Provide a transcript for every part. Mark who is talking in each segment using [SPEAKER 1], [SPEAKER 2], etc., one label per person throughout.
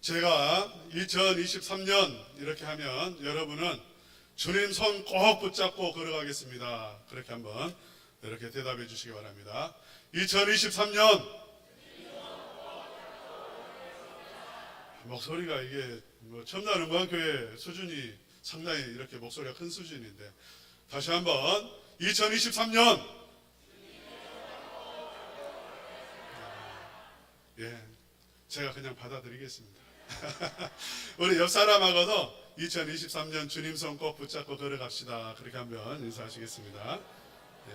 [SPEAKER 1] 제가 2023년 이렇게 하면 여러분은 주님 손 꼭 붙잡고 걸어가겠습니다. 그렇게 한번 이렇게 대답해 주시기 바랍니다. 2023년 목소리가 이게 뭐 첨단 음악교회 수준이 상당히 이렇게 목소리가 큰 수준인데 다시 한번 2023년 예 제가 그냥 받아들이겠습니다. 우리 옆 사람하고도 2023년 주님 손 꼭 붙잡고 걸어갑시다. 그렇게 한번 인사하시겠습니다. 예.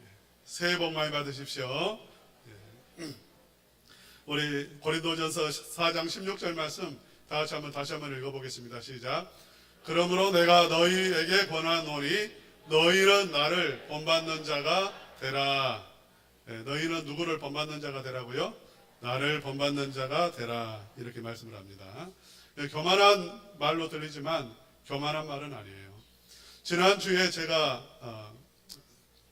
[SPEAKER 1] 예. 새해 복 많이 받으십시오. 예. 우리 고린도전서 4장 16절 말씀 다 같이 한번 다시 한번 읽어보겠습니다. 시작. 그러므로 내가 너희에게 권하노니 너희는 나를 본받는 자가 되라. 예, 너희는 누구를 본받는 자가 되라고요? 나를 본받는 자가 되라. 이렇게 말씀을 합니다. 예, 교만한 말로 들리지만 교만한 말은 아니에요. 지난 주에 제가 어,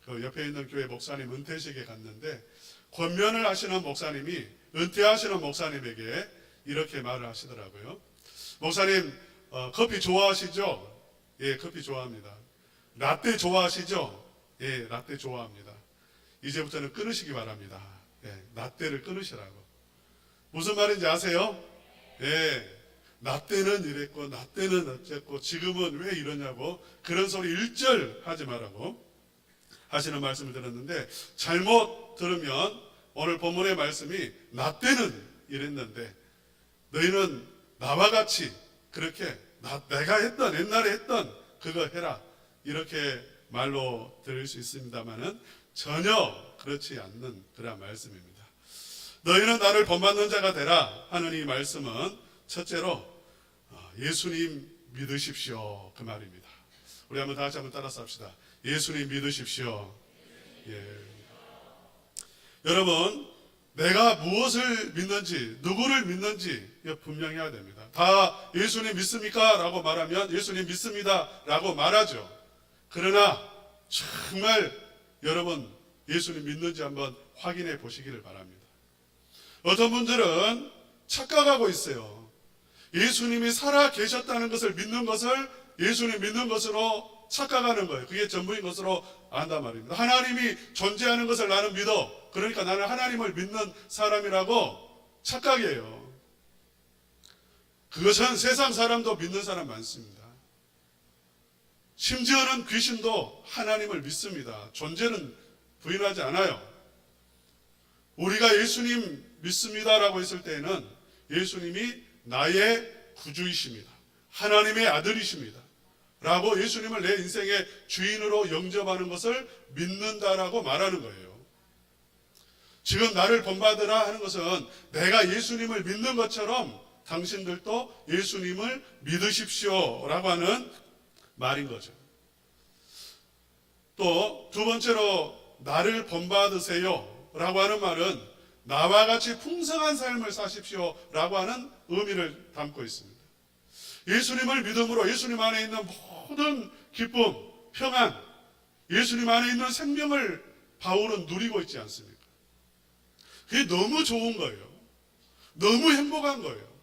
[SPEAKER 1] 그 옆에 있는 교회 목사님 은퇴식에 갔는데 권면을 하시는 목사님이 은퇴하시는 목사님에게 이렇게 말을 하시더라고요. 목사님 어, 커피 좋아하시죠? 예, 커피 좋아합니다. 라떼 좋아하시죠? 예, 라떼 좋아합니다. 이제부터는 끊으시기 바랍니다. 예, 라떼를 끊으시라고. 무슨 말인지 아세요? 예, 라떼는 이랬고 라떼는 어쨌고 지금은 왜 이러냐고 그런 소리 일절 하지 말라고 하시는 말씀을 들었는데 잘못 들으면 오늘 본문의 말씀이 나 때는 이랬는데 너희는 나와 같이 그렇게 나, 내가 했던 옛날에 했던 그거 해라 이렇게 말로 들을 수 있습니다만은 전혀 그렇지 않는 그런 말씀입니다. 너희는 나를 본받는 자가 되라 하는 이 말씀은 첫째로 어, 예수님 믿으십시오 그 말입니다. 우리 한번 다 같이 한번 따라서 합시다. 예수님 믿으십시오. 예. 여러분, 내가 무엇을 믿는지, 누구를 믿는지 분명해야 됩니다. 다 예수님 믿습니까? 라고 말하면 예수님 믿습니다. 라고 말하죠. 그러나 정말 여러분 예수님 믿는지 한번 확인해 보시기를 바랍니다. 어떤 분들은 착각하고 있어요. 예수님이 살아 계셨다는 것을 믿는 것을 예수님 믿는 것으로 착각하는 거예요. 그게 전부인 것으로 안단 말입니다. 하나님이 존재하는 것을 나는 믿어. 그러니까 나는 하나님을 믿는 사람이라고 착각이에요. 그것은 세상 사람도 믿는 사람 많습니다. 심지어는 귀신도 하나님을 믿습니다. 존재는 부인하지 않아요. 우리가 예수님 믿습니다라고 했을 때에는 예수님이 나의 구주이십니다. 하나님의 아들이십니다. 라고 예수님을 내 인생의 주인으로 영접하는 것을 믿는다라고 말하는 거예요. 지금 나를 본받으라 하는 것은 내가 예수님을 믿는 것처럼 당신들도 예수님을 믿으십시오 라고 하는 말인 거죠. 또 두 번째로 나를 본받으세요 라고 하는 말은 나와 같이 풍성한 삶을 사십시오 라고 하는 의미를 담고 있습니다. 예수님을 믿음으로 예수님 안에 있는 모든 기쁨, 평안, 예수님 안에 있는 생명을 바울은 누리고 있지 않습니까? 그게 너무 좋은 거예요. 너무 행복한 거예요.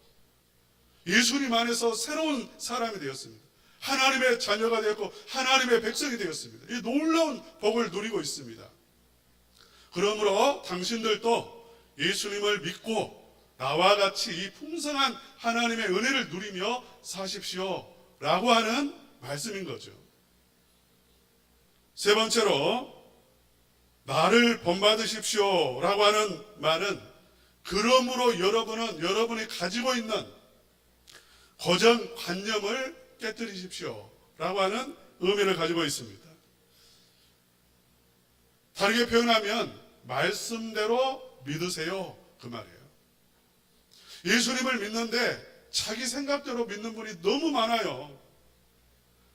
[SPEAKER 1] 예수님 안에서 새로운 사람이 되었습니다. 하나님의 자녀가 되었고 하나님의 백성이 되었습니다. 이 놀라운 복을 누리고 있습니다. 그러므로 당신들도 예수님을 믿고 나와 같이 이 풍성한 하나님의 은혜를 누리며 사십시오. 라고 하는 말씀인 거죠. 세 번째로, 나를 본받으십시오. 라고 하는 말은, 그러므로 여러분은 여러분이 가지고 있는 고정관념을 깨뜨리십시오. 라고 하는 의미를 가지고 있습니다. 다르게 표현하면, 말씀대로 믿으세요. 그 말이에요. 예수님을 믿는데 자기 생각대로 믿는 분이 너무 많아요.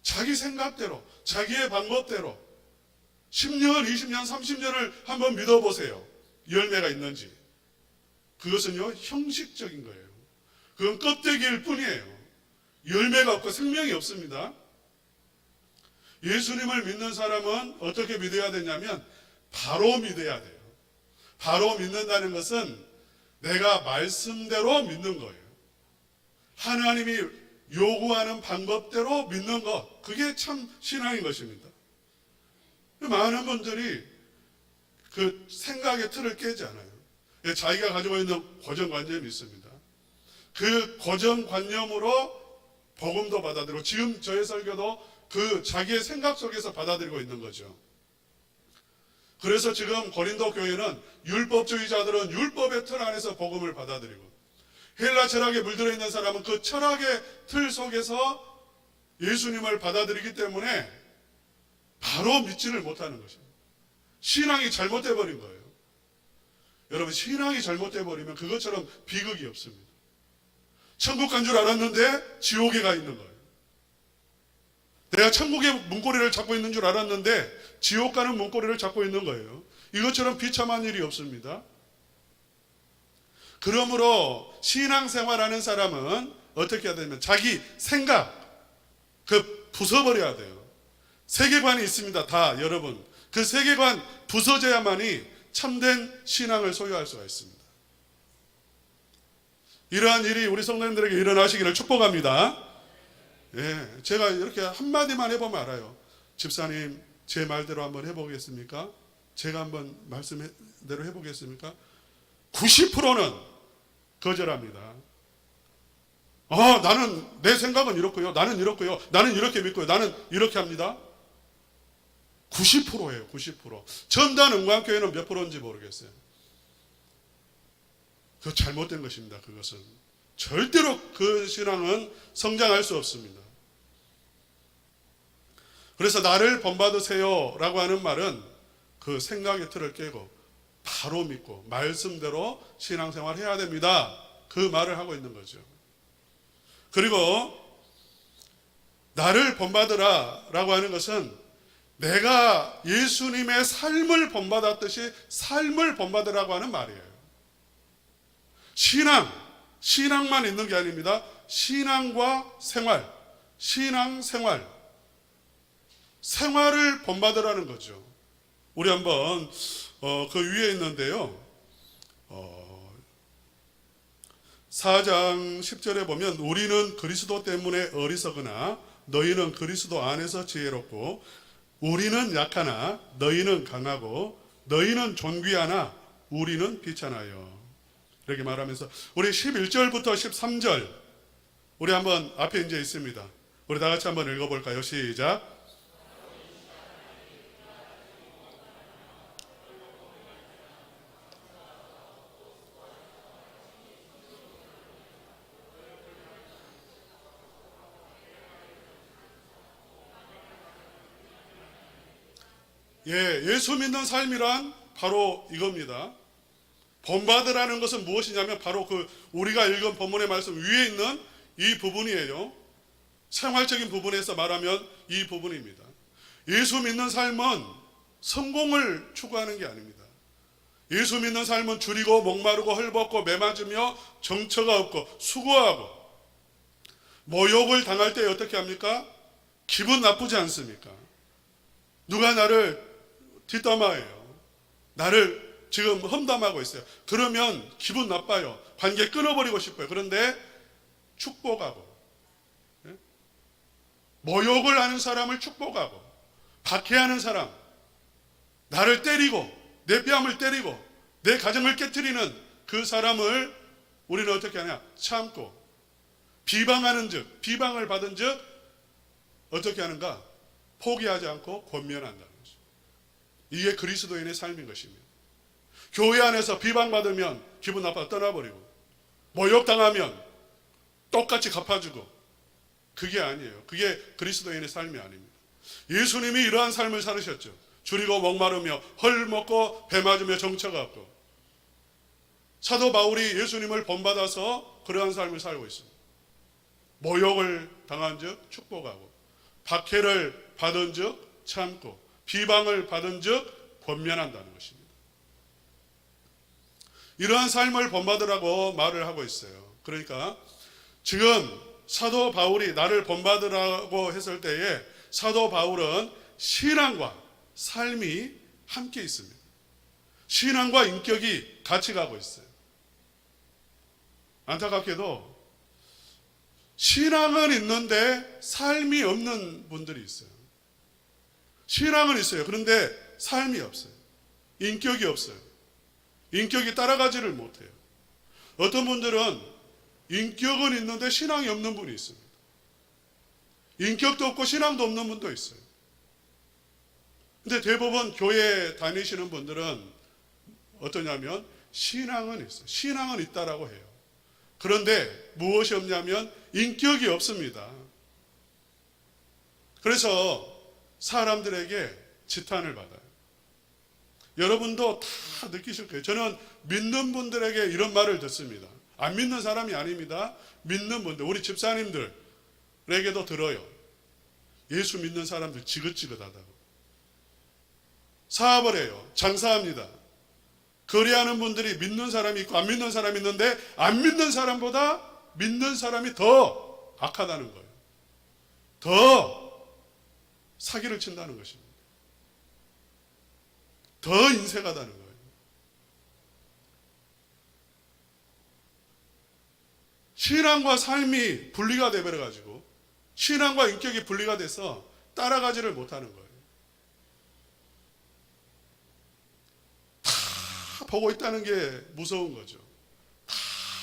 [SPEAKER 1] 자기 생각대로, 자기의 방법대로 10년, 20년, 30년을 한번 믿어보세요. 열매가 있는지. 그것은요, 형식적인 거예요. 그건 껍데기일 뿐이에요. 열매가 없고 생명이 없습니다. 예수님을 믿는 사람은 어떻게 믿어야 되냐면 바로 믿어야 돼요. 바로 믿는다는 것은 내가 말씀대로 믿는 거예요. 하나님이 요구하는 방법대로 믿는 것. 그게 참 신앙인 것입니다. 많은 분들이 그 생각의 틀을 깨지 않아요. 예, 자기가 가지고 있는 고정관념이 있습니다. 그 고정관념으로 복음도 받아들이고 지금 저의 설교도 그 자기의 생각 속에서 받아들이고 있는 거죠. 그래서 지금 고린도 교회는 율법주의자들은 율법의 틀 안에서 복음을 받아들이고 헬라 철학에 물들어 있는 사람은 그 철학의 틀 속에서 예수님을 받아들이기 때문에 바로 믿지를 못하는 것입니다. 신앙이 잘못돼 버린 거예요. 여러분 신앙이 잘못돼 버리면 그것처럼 비극이 없습니다. 천국 간 줄 알았는데 지옥에 가 있는 거예요. 내가 천국의 문고리를 잡고 있는 줄 알았는데 지옥 가는 문고리를 잡고 있는 거예요. 이것처럼 비참한 일이 없습니다. 그러므로 신앙생활하는 사람은 어떻게 해야 되냐면 자기 생각 그 부숴버려야 돼요. 세계관이 있습니다. 다 여러분 그 세계관 부서져야만이 참된 신앙을 소유할 수가 있습니다. 이러한 일이 우리 성도님들에게 일어나시기를 축복합니다. 예, 제가 이렇게 한마디만 해보면 알아요. 집사님, 제 말대로 한번 해보겠습니까? 제가 한번 말씀대로 해보겠습니까? 90%는 거절합니다. 아, 나는, 내 생각은 이렇고요. 나는 이렇고요. 나는 이렇게 믿고요. 나는 이렇게 합니다. 90%예요, 90%. 전단 은광교회는 몇 프로인지 모르겠어요. 그 잘못된 것입니다. 그것은 절대로 그 신앙은 성장할 수 없습니다. 그래서 나를 본받으세요라고 하는 말은 그 생각의 틀을 깨고 바로 믿고 말씀대로 신앙생활 해야 됩니다. 그 말을 하고 있는 거죠. 그리고 나를 본받으라 라고 하는 것은 내가 예수님의 삶을 본받았듯이 삶을 본받으라고 하는 말이에요. 신앙, 신앙만 있는 게 아닙니다. 신앙과 생활, 신앙 생활, 생활을 본받으라는 거죠. 우리 한번 어, 그 위에 있는데요. 어, 4장 10절에 보면 우리는 그리스도 때문에 어리석으나 너희는 그리스도 안에서 지혜롭고 우리는 약하나 너희는 강하고 너희는 존귀하나 우리는 비천하여 이렇게 말하면서 우리 11절부터 13절 우리 한번 앞에 이제 있습니다. 우리 다 같이 한번 읽어볼까요? 시작. 예, 예수 믿는 삶이란 바로 이겁니다. 본받으라는 것은 무엇이냐면 바로 그 우리가 읽은 본문의 말씀 위에 있는 이 부분이에요. 생활적인 부분에서 말하면 이 부분입니다. 예수 믿는 삶은 성공을 추구하는 게 아닙니다. 예수 믿는 삶은 줄이고 목마르고 헐벗고 매맞으며 정처가 없고 수고하고 모욕을 당할 때 어떻게 합니까? 기분 나쁘지 않습니까? 누가 나를 뒷담화해요. 나를 지금 험담하고 있어요. 그러면 기분 나빠요. 관계 끊어버리고 싶어요. 그런데 축복하고 예? 모욕을 하는 사람을 축복하고 박해하는 사람 나를 때리고 내 뺨을 때리고 내 가정을 깨뜨리는 그 사람을 우리는 어떻게 하냐 참고 비방하는 즉 비방을 받은 즉 어떻게 하는가 포기하지 않고 권면한다는 거죠. 이게 그리스도인의 삶인 것입니다. 교회 안에서 비방받으면 기분 나빠 떠나버리고 모욕당하면 똑같이 갚아주고 그게 아니에요. 그게 그리스도인의 삶이 아닙니다. 예수님이 이러한 삶을 살으셨죠. 줄이고 목마르며 헐먹고 배 맞으며 정처가 없고 사도 바울이 예수님을 본받아서 그러한 삶을 살고 있습니다. 모욕을 당한 즉 축복하고 박해를 받은 즉 참고 비방을 받은 즉 권면한다는 것입니다. 이러한 삶을 본받으라고 말을 하고 있어요. 그러니까 지금 사도 바울이 나를 본받으라고 했을 때에 사도 바울은 신앙과 삶이 함께 있습니다. 신앙과 인격이 같이 가고 있어요. 안타깝게도 신앙은 있는데 삶이 없는 분들이 있어요. 신앙은 있어요. 그런데 삶이 없어요. 인격이 없어요. 인격이 따라가지를 못해요. 어떤 분들은 인격은 있는데 신앙이 없는 분이 있습니다. 인격도 없고 신앙도 없는 분도 있어요. 근데 대부분 교회 다니시는 분들은 어떠냐면 신앙은 있어요. 신앙은 있다라고 해요. 그런데 무엇이 없냐면 인격이 없습니다. 그래서 사람들에게 지탄을 받아요. 여러분도 다 느끼실 거예요. 저는 믿는 분들에게 이런 말을 듣습니다. 안 믿는 사람이 아닙니다. 믿는 분들, 우리 집사님들에게도 들어요. 예수 믿는 사람들 지긋지긋하다고. 사업을 해요. 장사합니다. 거래하는 분들이 믿는 사람이 있고 안 믿는 사람이 있는데 안 믿는 사람보다 믿는 사람이 더 악하다는 거예요. 더 사기를 친다는 것입니다. 더 인색하다는 거예요. 신앙과 삶이 분리가 되버려 가지고 신앙과 인격이 분리가 돼서 따라가지를 못하는 거예요. 다 보고 있다는 게 무서운 거죠.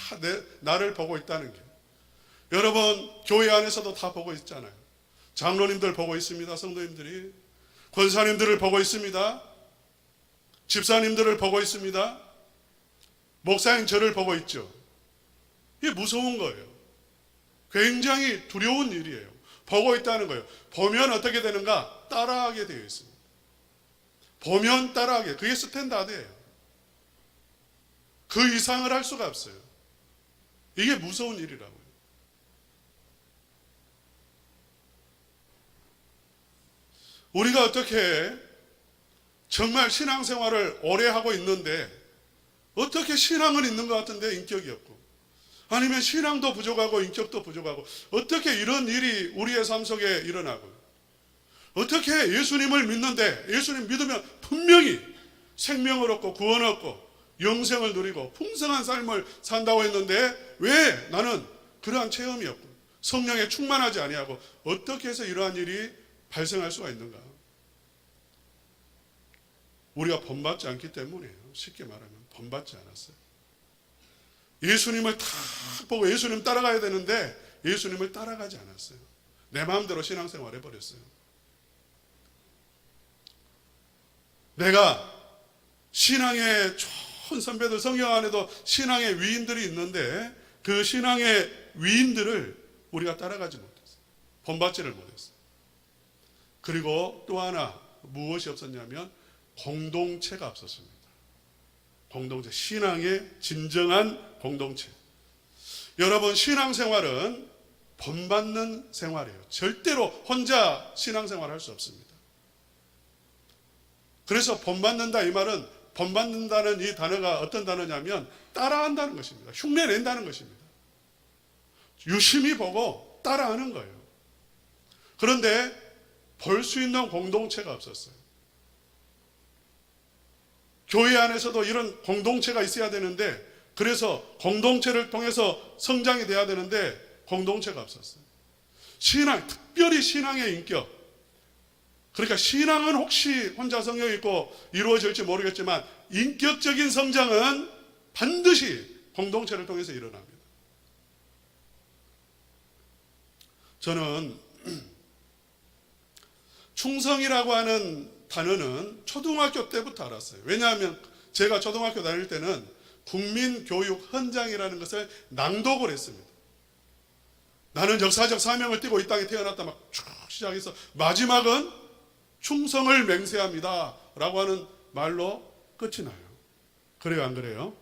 [SPEAKER 1] 다 내, 나를 보고 있다는 게. 여러분 교회 안에서도 다 보고 있잖아요. 장로님들 보고 있습니다. 성도님들이 권사님들을 보고 있습니다. 집사님들을 보고 있습니다. 목사님 저를 보고 있죠. 이게 무서운 거예요. 굉장히 두려운 일이에요. 보고 있다는 거예요. 보면 어떻게 되는가? 따라하게 되어 있습니다. 보면 따라하게. 그게 스탠다드예요. 그 이상을 할 수가 없어요. 이게 무서운 일이라고요. 우리가 어떻게 정말 신앙생활을 오래 하고 있는데 어떻게 신앙은 있는 것 같은데 인격이 없고 아니면 신앙도 부족하고 인격도 부족하고 어떻게 이런 일이 우리의 삶 속에 일어나고 어떻게 예수님을 믿는데 예수님 믿으면 분명히 생명을 얻고 구원을 얻고 영생을 누리고 풍성한 삶을 산다고 했는데 왜 나는 그러한 체험이 없고 성령에 충만하지 아니하고 어떻게 해서 이러한 일이 발생할 수가 있는가? 우리가 본받지 않기 때문이에요. 쉽게 말하면 본받지 않았어요. 예수님을 다 보고 예수님 따라가야 되는데 예수님을 따라가지 않았어요. 내 마음대로 신앙생활 해버렸어요. 내가 신앙의 좋은 선배들 성경 안에도 신앙의 위인들이 있는데 그 신앙의 위인들을 우리가 따라가지 못했어요. 본받지를 못했어요. 그리고 또 하나 무엇이 없었냐면 공동체가 없었습니다. 공동체, 신앙의 진정한 공동체. 여러분, 신앙생활은 본받는 생활이에요. 절대로 혼자 신앙생활 할 수 없습니다. 그래서 본받는다 이 말은 본받는다는 이 단어가 어떤 단어냐면 따라한다는 것입니다. 흉내 낸다는 것입니다. 유심히 보고 따라하는 거예요. 그런데 볼 수 있는 공동체가 없었어요. 교회 안에서도 이런 공동체가 있어야 되는데 그래서 공동체를 통해서 성장이 돼야 되는데 공동체가 없었어요. 신앙, 특별히 신앙의 인격. 그러니까 신앙은 혹시 혼자 성경 읽고 이루어질지 모르겠지만 인격적인 성장은 반드시 공동체를 통해서 일어납니다. 저는 충성이라고 하는 단어는 초등학교 때부터 알았어요. 왜냐하면 제가 초등학교 다닐 때는 국민교육 헌장이라는 것을 낭독을 했습니다. 나는 역사적 사명을 띠고 이 땅에 태어났다 막 쭉 시작해서 마지막은 충성을 맹세합니다. 라고 하는 말로 끝이 나요. 그래요, 안 그래요?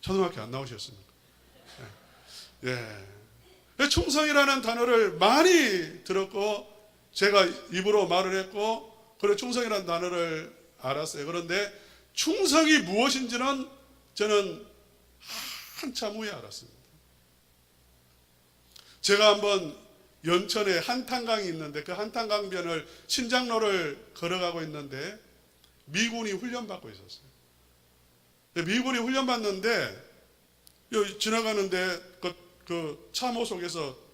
[SPEAKER 1] 초등학교 안 나오셨습니까? 예. 예. 충성이라는 단어를 많이 들었고 제가 입으로 말을 했고 그래 충성이라는 단어를 알았어요. 그런데 충성이 무엇인지는 저는 한참 후에 알았습니다. 제가 한번 연천에 한탄강이 있는데 그 한탄강변을 신장로를 걸어가고 있는데 미군이 훈련받고 있었어요. 미군이 훈련받는데 지나가는데 그, 그 참호 속에서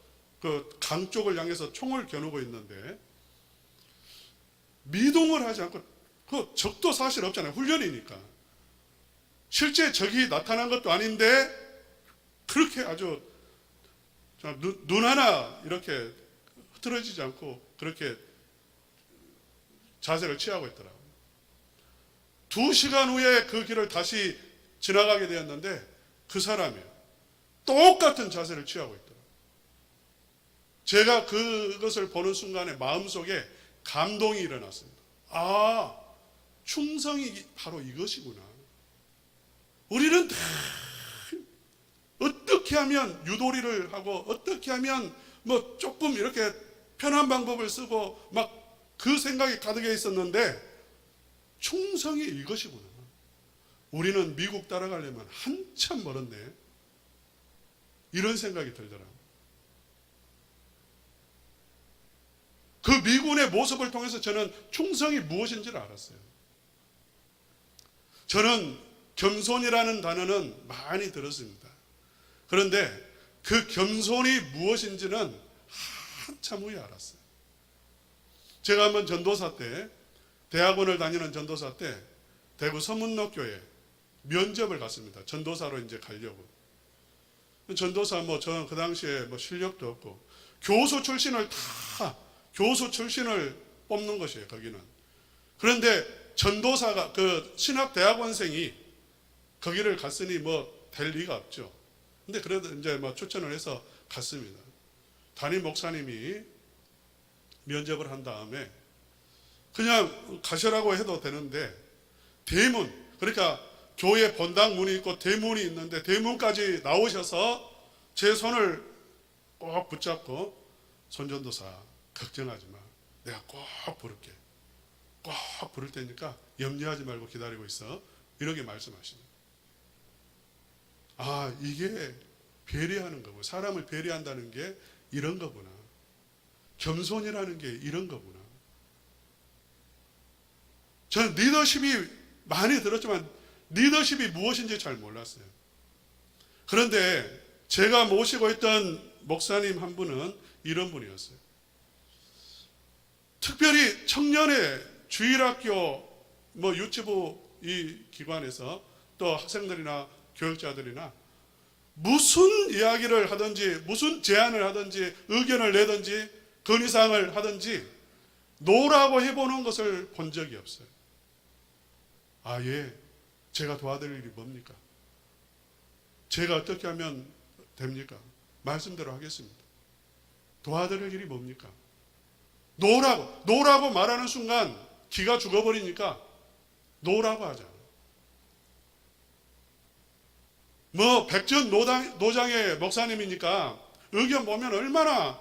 [SPEAKER 1] 그 강 쪽을 향해서 총을 겨누고 있는데 미동을 하지 않고 그 적도 사실 없잖아요. 훈련이니까. 실제 적이 나타난 것도 아닌데 그렇게 아주 자, 눈, 눈 하나 이렇게 흐트러지지 않고 그렇게 자세를 취하고 있더라고요. 두 시간 후에 그 길을 다시 지나가게 되었는데 그 사람이 똑같은 자세를 취하고 있더라고요. 제가 그것을 보는 순간에 마음속에 감동이 일어났습니다. 아, 충성이 바로 이것이구나. 우리는 다 어떻게 하면 유도리를 하고 어떻게 하면 뭐 조금 이렇게 편한 방법을 쓰고 막 그 생각이 가득해 있었는데 충성이 이것이구나. 우리는 미국 따라가려면 한참 멀었네. 이런 생각이 들더라고요. 그 미군의 모습을 통해서 저는 충성이 무엇인지를 알았어요. 저는 겸손이라는 단어는 많이 들었습니다. 그런데 그 겸손이 무엇인지는 한참 후에 알았어요. 제가 한번 전도사 때, 대학원을 다니는 전도사 때, 대구 서문로교회 면접을 갔습니다. 전도사로 이제 가려고. 전도사 뭐 저는 그 당시에 뭐 실력도 없고 교수 출신을 다 교수 출신을 뽑는 것이에요. 거기는. 그런데 전도사가 그 신학 대학원생이 거기를 갔으니 뭐 될 리가 없죠. 근데 그래도 이제 뭐 추천을 해서 갔습니다. 담임 목사님이 면접을 한 다음에 그냥 가시라고 해도 되는데 대문 그러니까 교회 본당 문이 있고 대문이 있는데 대문까지 나오셔서 제 손을 꼭 붙잡고 손전도사 걱정하지 마. 내가 꼭 부를게. 꼭 부를 테니까 염려하지 말고 기다리고 있어. 이렇게 말씀하십니다. 아, 이게 배려하는 거고 사람을 배려한다는 게 이런 거구나. 겸손이라는 게 이런 거구나. 저는 리더십이 많이 들었지만 리더십이 무엇인지 잘 몰랐어요. 그런데 제가 모시고 있던 목사님 한 분은 이런 분이었어요. 특별히 청년의 주일학교 뭐 유치부 이 기관에서 또 학생들이나 교육자들이나 무슨 이야기를 하든지 무슨 제안을 하든지 의견을 내든지 건의사항을 하든지 노라고 해보는 것을 본 적이 없어요. 아, 예. 제가 도와드릴 일이 뭡니까? 제가 어떻게 하면 됩니까? 말씀대로 하겠습니다. 도와드릴 일이 뭡니까? 노라고, 노라고 말하는 순간 기가 죽어버리니까 노라고 하잖아. 뭐 백전 노당, 노장의 목사님이니까 의견 보면 얼마나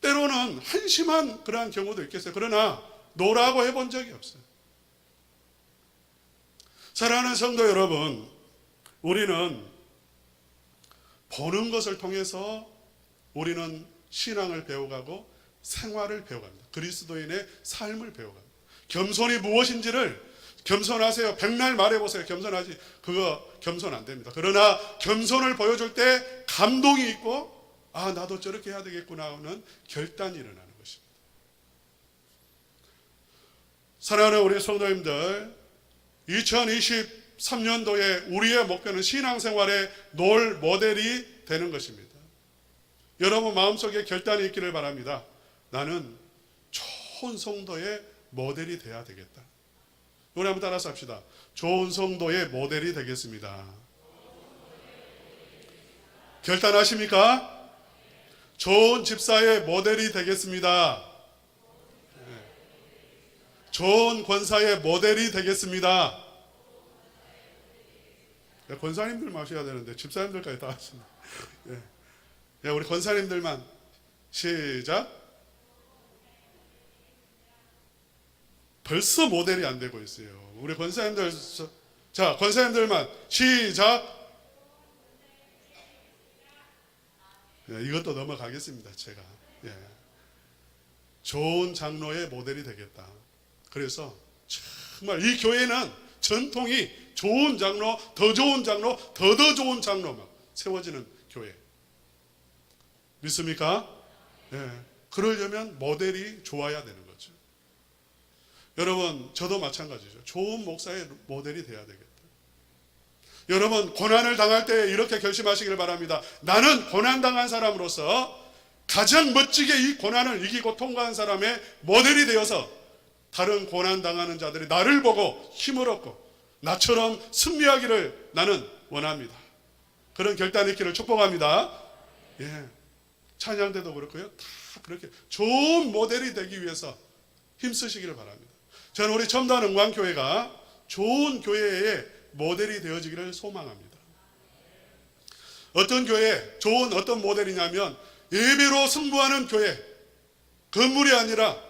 [SPEAKER 1] 때로는 한심한 그러한 경우도 있겠어요. 그러나 노라고 해본 적이 없어요. 사랑하는 성도 여러분, 우리는 보는 것을 통해서 우리는 신앙을 배워가고 생활을 배워갑니다. 그리스도인의 삶을 배워갑니다. 겸손이 무엇인지를 겸손하세요. 백날 말해보세요. 겸손하지. 그거 겸손 안 됩니다. 그러나 겸손을 보여줄 때 감동이 있고, 아, 나도 저렇게 해야 되겠구나 하는 결단이 일어나는 것입니다. 사랑하는 우리 성도님들, 2023년도에 우리의 목표는 신앙생활의 놀 모델이 되는 것입니다. 여러분 마음속에 결단이 있기를 바랍니다. 나는 좋은 성도의 모델이 돼야 되겠다. 우리 한번 따라서 합시다. 좋은 성도의 모델이 되겠습니다. 결단하십니까? 좋은 집사의 모델이 되겠습니다. 네. 좋은 권사의 모델이 되겠습니다. 네, 권사님들만 하셔야 되는데 집사님들까지 다 하시네. 예. 예, 우리 권사님들만 시작. 벌써 모델이 안 되고 있어요. 우리 권사님들 자 권사님들만 시작. 예, 이것도 넘어가겠습니다. 제가 예. 좋은 장로의 모델이 되겠다. 그래서 정말 이 교회는 전통이 좋은 장로, 더 좋은 장로, 더 더 좋은 장로만 세워지는 교회. 믿습니까? 예. 그러려면 모델이 좋아야 되는 거죠. 여러분, 저도 마찬가지죠. 좋은 목사의 모델이 돼야 되겠다. 여러분, 고난을 당할 때 이렇게 결심하시기를 바랍니다. 나는 고난당한 사람으로서 가장 멋지게 이 고난을 이기고 통과한 사람의 모델이 되어서 다른 고난당하는 자들이 나를 보고 힘을 얻고 나처럼 승리하기를 나는 원합니다. 그런 결단의 길을 축복합니다. 예. 찬양 때도 그렇고요. 다 그렇게 좋은 모델이 되기 위해서 힘쓰시기를 바랍니다. 저는 우리 첨단 응광교회가 좋은 교회의 모델이 되어지기를 소망합니다. 어떤 교회, 좋은 어떤 모델이냐면 예배로 승부하는 교회, 건물이 아니라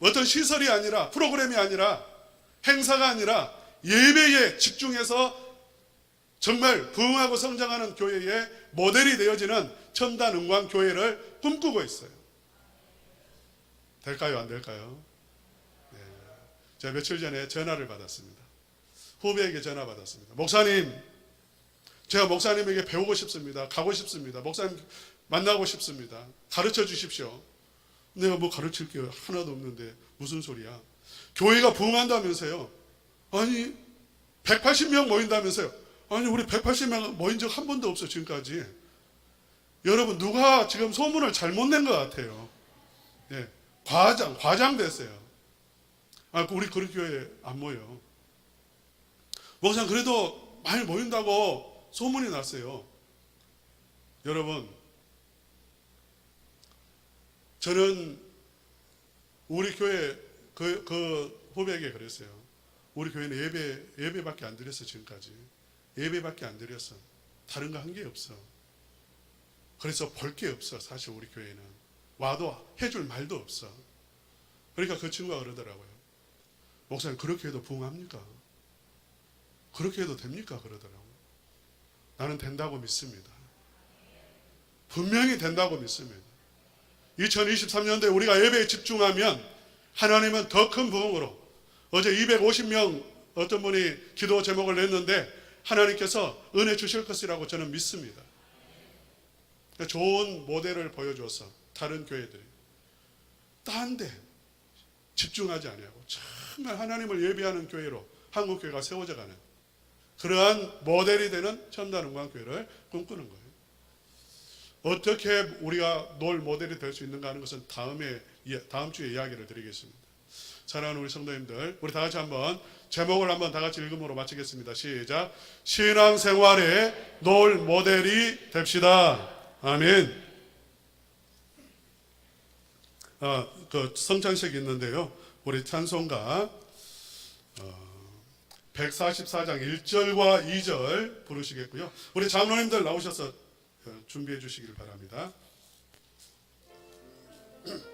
[SPEAKER 1] 어떤 시설이 아니라 프로그램이 아니라 행사가 아니라 예배에 집중해서 정말 부흥하고 성장하는 교회의 모델이 되어지는 첨단 응광 교회를 꿈꾸고 있어요. 될까요? 안 될까요? 네. 제가 며칠 전에 전화를 받았습니다. 후배에게 전화 받았습니다. 목사님, 제가 목사님에게 배우고 싶습니다. 가고 싶습니다. 목사님 만나고 싶습니다. 가르쳐 주십시오. 내가 뭐 가르칠 게 하나도 없는데 무슨 소리야? 교회가 부흥한다면서요? 아니 180명 모인다면서요? 아니 우리 180명 모인 적 한 번도 없어 지금까지. 여러분 누가 지금 소문을 잘못 낸 것 같아요. 예, 과장 과장됐어요. 아 우리 그런 교회 안 모여. 목사 그래도 많이 모인다고 소문이 났어요. 여러분 저는 우리 교회 그, 그 후배에게 그랬어요. 우리 교회는 예배 예배밖에 안 드렸어 지금까지 예배밖에 안 드렸어. 다른 거 한 게 없어. 그래서 볼 게 없어 사실 우리 교회는 와도 해줄 말도 없어. 그러니까 그 친구가 그러더라고요. 목사님 그렇게 해도 부흥합니까? 그렇게 해도 됩니까? 그러더라고요. 나는 된다고 믿습니다. 분명히 된다고 믿습니다. 2023년도에 우리가 예배에 집중하면 하나님은 더 큰 부흥으로 어제 250명 어떤 분이 기도 제목을 냈는데 하나님께서 은혜 주실 것이라고 저는 믿습니다. 좋은 모델을 보여줘서 다른 교회들이 딴 데 집중하지 아니하고 정말 하나님을 예배하는 교회로 한국 교회가 세워져 가는 그러한 모델이 되는 첨단 응광교회를 꿈꾸는 거예요. 어떻게 우리가 놀 모델이 될 수 있는가 하는 것은 다음에 다음 주에 이야기를 드리겠습니다. 사랑하는 우리 성도님들, 우리 다 같이 한번 제목을 한번 다 같이 읽음으로 마치겠습니다. 시작. 신앙생활의 놀 모델이 됩시다. 아멘. 아, 그 성찬식이 있는데요. 우리 찬송가 어, 144장 1절과 2절 부르시겠고요. 우리 장로님들 나오셔서 준비해 주시길 바랍니다.